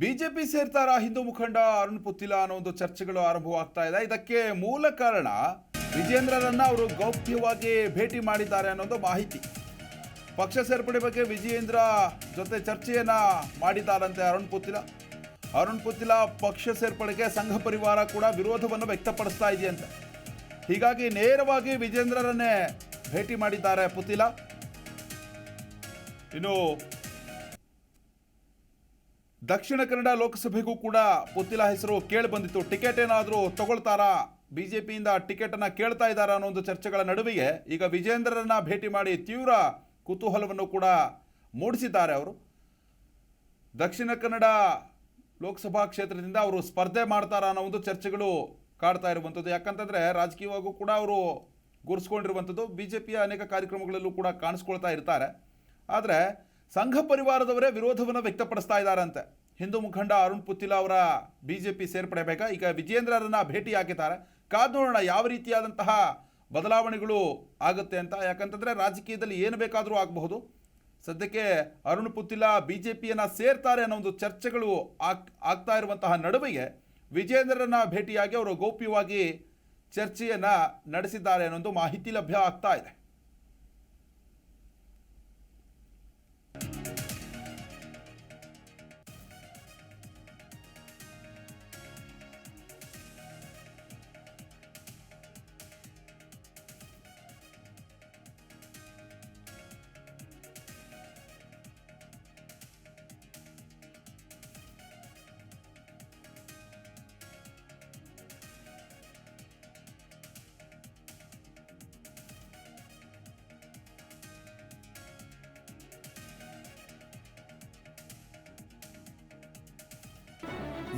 BJP ಸೇರ್ತಾರ Hindu ಮುಖಂಡ ಅರುಣ್ ಪುತ್ತಿಲ ಅನ್ನೋ ಒಂದು ಚರ್ಚೆಗಳು ಆರಂಭವಾಗ್ತಾ ಇದೆ. ಇದಕ್ಕೆ ಮೂಲ ಕಾರಣ ವಿಜೇಂದ್ರರನ್ನ ಅವರು ಗೌಪ್ಯವಾಗಿ ಭೇಟಿ ಮಾಡಿದ್ದಾರೆ ಅನ್ನೋದು ಮಾಹಿತಿ. ಪಕ್ಷ ಸೇರ್ಪಡೆ ಬಗ್ಗೆ ವಿಜಯೇಂದ್ರ ಜೊತೆ ಚರ್ಚೆಯನ್ನ ಮಾಡಿದ್ದಾರಂತೆ ಅರುಣ್ ಪುತ್ತಿಲ. ಅರುಣ್ ಪುತ್ತಿಲ ಪಕ್ಷ ಸೇರ್ಪಡೆಗೆ ಸಂಘ ಪರಿವಾರ ಕೂಡ ವಿರೋಧವನ್ನು ವ್ಯಕ್ತಪಡಿಸ್ತಾ ಇದೆಯಂತೆ. ಹೀಗಾಗಿ ನೇರವಾಗಿ ವಿಜೇಂದ್ರರನ್ನೇ ಭೇಟಿ ಮಾಡಿದ್ದಾರೆ ಪುತ್ತಿಲ. ಇನ್ನು ದಕ್ಷಿಣ ಕನ್ನಡ ಲೋಕಸಭೆಗೂ ಕೂಡ ಪುತ್ತಿಲ ಹೆಸರು ಕೇಳಿ ಬಂದಿತ್ತು ಟಿಕೆಟ್ ಏನಾದರೂ ತಗೊಳ್ತಾರಾ? ಬಿಜೆಪಿಯಿಂದ ಟಿಕೆಟ್ ಅನ್ನ ಕೇಳ್ತಾ ಇದ್ದಾರಾ ಅನ್ನೋ ಒಂದು ಚರ್ಚೆಗಳ ನಡುವೆಯೇ ಈಗ ವಿಜೇಂದ್ರರನ್ನ ಭೇಟಿ ಮಾಡಿ ತೀವ್ರ ಕುತೂಹಲವನ್ನು ಕೂಡ ಮೂಡಿಸಿದ್ದಾರೆ ಅವರು. ದಕ್ಷಿಣ ಕನ್ನಡ ಲೋಕಸಭಾ ಕ್ಷೇತ್ರದಿಂದ ಅವರು ಸ್ಪರ್ಧೆ ಮಾಡ್ತಾರಾ ಅನ್ನೋ ಒಂದು ಚರ್ಚೆಗಳು ಕಾಡ್ತಾ ಇರುವಂಥದ್ದು. ಯಾಕಂತಂದ್ರೆ ರಾಜಕೀಯವಾಗೂ ಕೂಡ ಅವರು ಗುರ್ಸ್ಕೊಂಡಿರುವಂಥದ್ದು. ಬಿ ಅನೇಕ ಕಾರ್ಯಕ್ರಮಗಳಲ್ಲೂ ಕೂಡ ಕಾಣಿಸ್ಕೊಳ್ತಾ ಇರ್ತಾರೆ. ಆದರೆ ಸಂಘ ಪರಿವಾರದವರೇ ವಿರೋಧವನ್ನು ವ್ಯಕ್ತಪಡಿಸ್ತಾ ಇದ್ದಾರಂತೆ. ಹಿಂದೂ ಮುಖಂಡ ಅರುಣ್ ಪುತ್ತಿಲ ಅವರ ಬಿ ಜೆ ಪಿ ಸೇರ್ಪಡೆ ಬೇಕಾ ಈಗ ವಿಜೇಂದ್ರರನ್ನ ಭೇಟಿ ಹಾಕಿದ್ದಾರೆ. ಕಾದ್ ನೋಡೋಣ ಯಾವ ರೀತಿಯಾದಂತಹ ಬದಲಾವಣೆಗಳು ಆಗುತ್ತೆ ಅಂತ. ಯಾಕಂತಂದರೆ ರಾಜಕೀಯದಲ್ಲಿ ಏನು ಬೇಕಾದರೂ ಆಗಬಹುದು. ಸದ್ಯಕ್ಕೆ ಅರುಣ್ ಪುತ್ತಿಲ ಬಿ ಜೆ ಪಿಯನ್ನು ಸೇರ್ತಾರೆ ಅನ್ನೋ ಒಂದು ಚರ್ಚೆಗಳು ಆಗ್, ಆಗ್ತಾ ಇರುವಂತಹ ನಡುವೆಗೆ ವಿಜೇಂದ್ರರನ್ನ ಭೇಟಿಯಾಗಿ ಅವರು ಗೌಪ್ಯವಾಗಿ ಚರ್ಚೆಯನ್ನು ನಡೆಸಿದ್ದಾರೆ ಅನ್ನೋದು ಮಾಹಿತಿ ಲಭ್ಯ ಆಗ್ತಾ ಇದೆ.